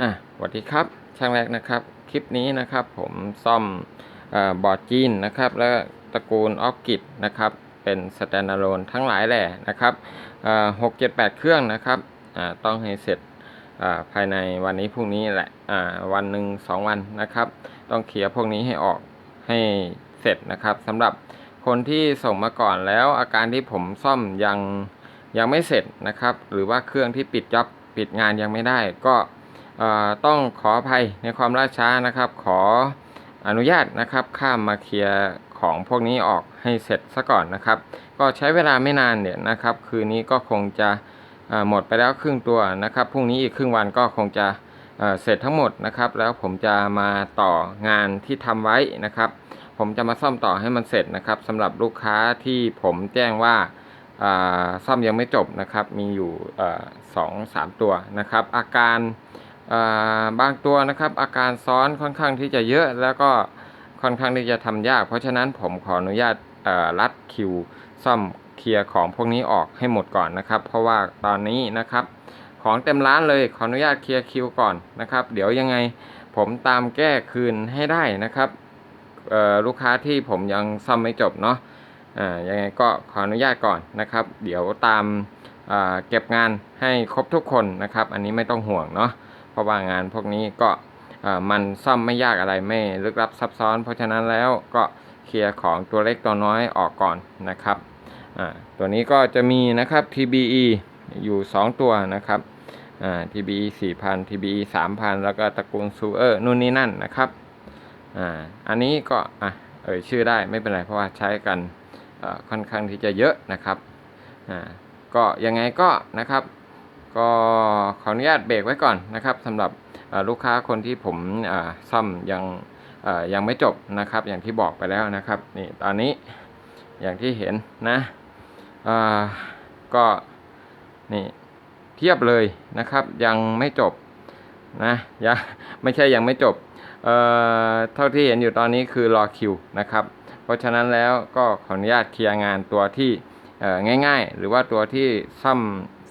อะสวัสดีครับ ช่างแรกนะครับ คลิปนี้นะครับผมซ่อมอบอร์ดจีนนะครับ และตระกูลออฟกิดนะครับ เป็นสแตนด์ a l โ n นทั้งหลายแหล่นะครับหกเจ็ดแปดเครื่องนะครับอ่าต้องให้เสร็จอ่าภายในวันนี้พรุ่งนี้แหละอ่าวันหนึ่งสองวันนะครับ ต้องเคลียร์พวกนี้ให้ออกให้เสร็จนะครับสำหรับคนที่ส่งมาก่อนแล้วอาการที่ผมซ่อมยังยังไม่เสร็จนะครับ หรือว่าเครื่องที่ปิดจ็อบปิดงานยังไม่ได้ก็ ต้องขออภัยในความล่าช้านะครับ ขออนุญาตนะครับข้ามมาเคลียร์ของพวกนี้ออกให้เสร็จซะก่อนนะครับ ก็ใช้เวลาไม่นานเนี่ยนะครับ คืนนี้ก็คงจะหมดไปแล้วครึ่งตัวนะครับพรุ่งนี้อีกครึ่งวันก็คงจะเเสร็จทั้งหมดนะครับ แล้วผมจะมาต่องานที่ทำไว้นะครับ ผมจะมาซ่อมต่อให้มันเสร็จนะครับสำหรับลูกค้าที่ผมแจ้งว่าซ่อมยังไม่จบนะครับ มีอยู่สองสามตัวนะครับ อาการ บางตัวนะครับ อาการซ้อนค่อนข้างที่จะเยอะแล้วก็ค่อนข้างที่จะทำยาก เพราะฉะนั้นผมขออนุญาตเอ่อรัดคิวซ่อมเคลียร์ของพวกนี้ออกให้หมดก่อนนะครับ เพราะว่าตอนนี้นะครับ ของเต็มร้านเลยขออนุญาตเคลียร์คิวก่อนนะครับ เดี๋ยวยังไงผมตามแก้คืนให้ได้นะครับเออลูกค้าที่ผมยังซ่อมไม่จบเนาะอ่ายังไงก็ขออนุญาตก่อนนะครับ เดี๋ยวตามอ่าเก็บงานให้ครบทุกคนนะครับ อันนี้ไม่ต้องห่วงเนาะ เพราะว่างานพวกนี้ก็มันซ่อมไม่ยากอะไรไม่ลึกลับซับซ้อน เพราะฉะนั้นแล้วก็เคลียร์ของตัวเล็กตัวน้อยออกก่อนนะครับตัวนี้ก็จะมีนะครับ TBE อยู่ 2 ตัวนะครับ TBE 4,000 TBE 3,000 แล้วก็ตระกูลซูเออร์นู่นนี่นั่นนะครับอ,อันนี้ก็อะเอ่ยชื่อได้ไม่เป็นไรเพราะว่าใช้กันค่อนข้างที่จะเยอะนะครับก็ยังไงก็นะครับ ก็ขออนุญาตเบรกไว้ก่อนนะครับสำหรับลูกค้าคนที่ผมซ่อมยังยังไม่จบนะครับ อย่างที่บอกไปแล้วนะครับนี่ตอนนี้อย่างที่เห็นนะก็นี่เทียบเลยนะครับ ยังไม่จบนะยังไม่ใช่ยังไม่จบเอ่อเท่าที่เห็นอยู่ตอนนี้คือรอคิวนะครับ เพราะฉะนั้นแล้วก็ขออนุญาตเคลียร์งานตัวที่ง่าย ๆ หรือว่าตัวที่ซ่อม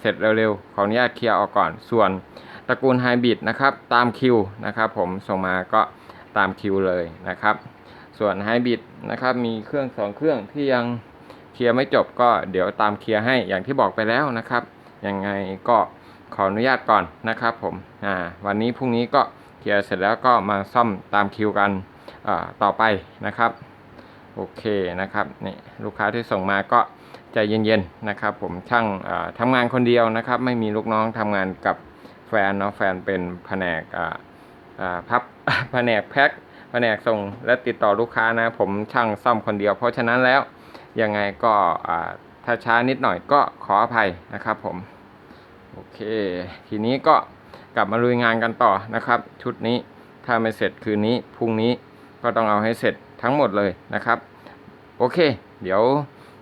เสร็จเร็วๆขออนุญาตเคลียร์ออกก่อน ส่วนตระกูลไฮบริดนะครับตามคิวนะครับผมส่งมาก็ตามคิวเลยนะครับ ส่วนไฮบริดนะครับมีเครื่องสองเครื่องที่ยังเคลียร์ไม่จบก็เดี๋ยวตามเคลียร์ให้อย่างที่บอกไปแล้วนะครับยังไงก็ขออนุญาตก่อนนะครับผมอ่าวันนี้พรุ่งนี้ก็เคลียร์เสร็จแล้วก็มาซ่อมตามคิวกันอ่าต่อไปนะครับ โอเคนะครับนี่ลูกค้าที่ส่งมาก็ ใจเย็นๆนะครับ ผมช่างอ่าทำงานคนเดียวนะครับ ไม่มีลูกน้องทำงานกับแฟนเนาะแฟนเป็นแผนกพับแผนกแพ็คแผนกส่งและติดต่อลูกค้านะ ผมช่างซ่อมคนเดียว เพราะฉะนั้นแล้วยังไงก็อ่าถ้าช้านิดหน่อยก็ขออภัยนะครับ ผมโอเค ทีนี้ก็กลับมาลุยงานกันต่อนะครับ ชุดนี้ถ้าไม่เสร็จคืนนี้พรุ่งนี้ก็ต้องเอาให้เสร็จทั้งหมดเลยนะครับ โอเค เดี๋ยว